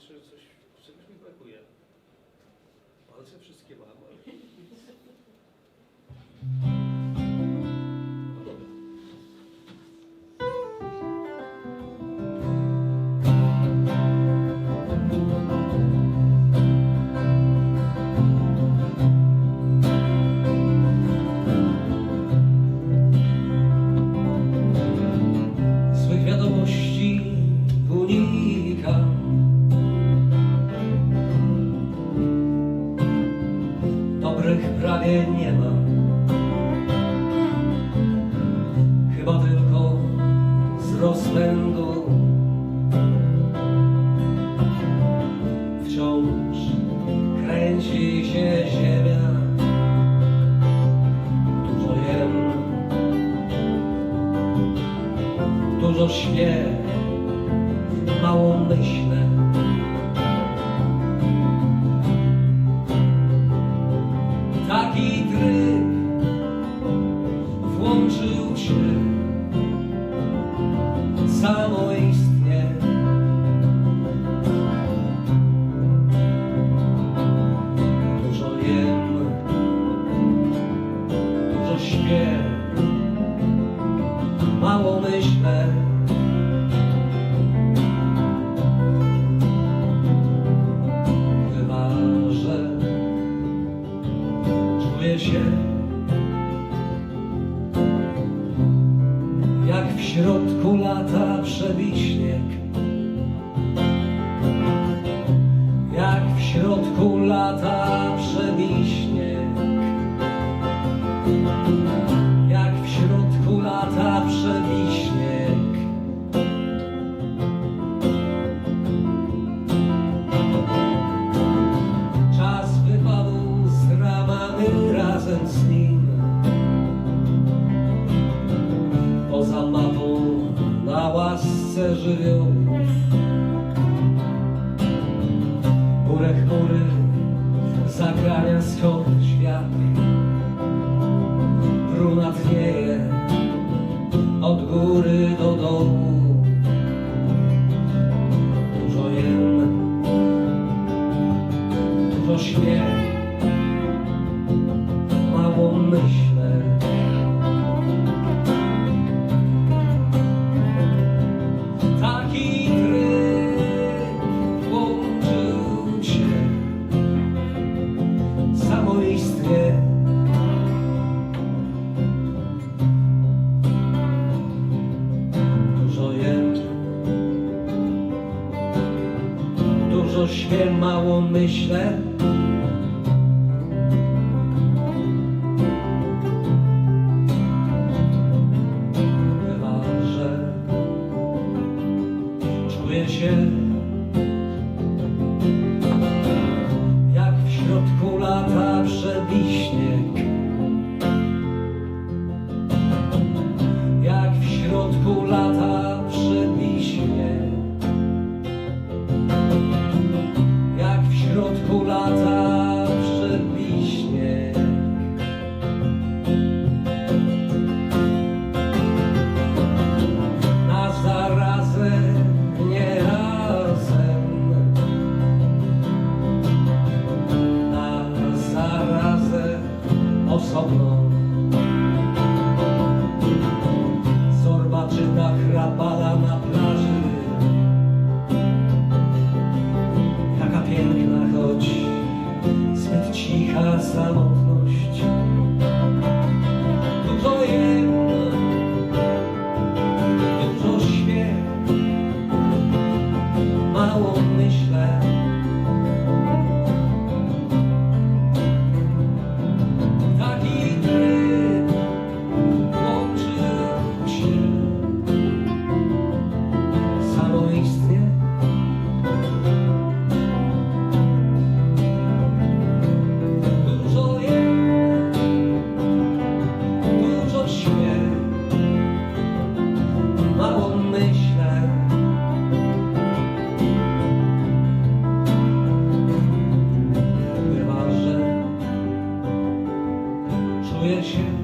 patrzę, że coś, czegoś mi brakuje. Palce wszystkie mam, śmiech, mało myślę. Taki tryb włączył się samoistnie. Dużo jem, dużo śpię, mało myślę. lata przebiśnieg Jak w środku lata żywiołów. Chmury, chmury zagrania skądś wiatr coś mało myślę. Oh. wishes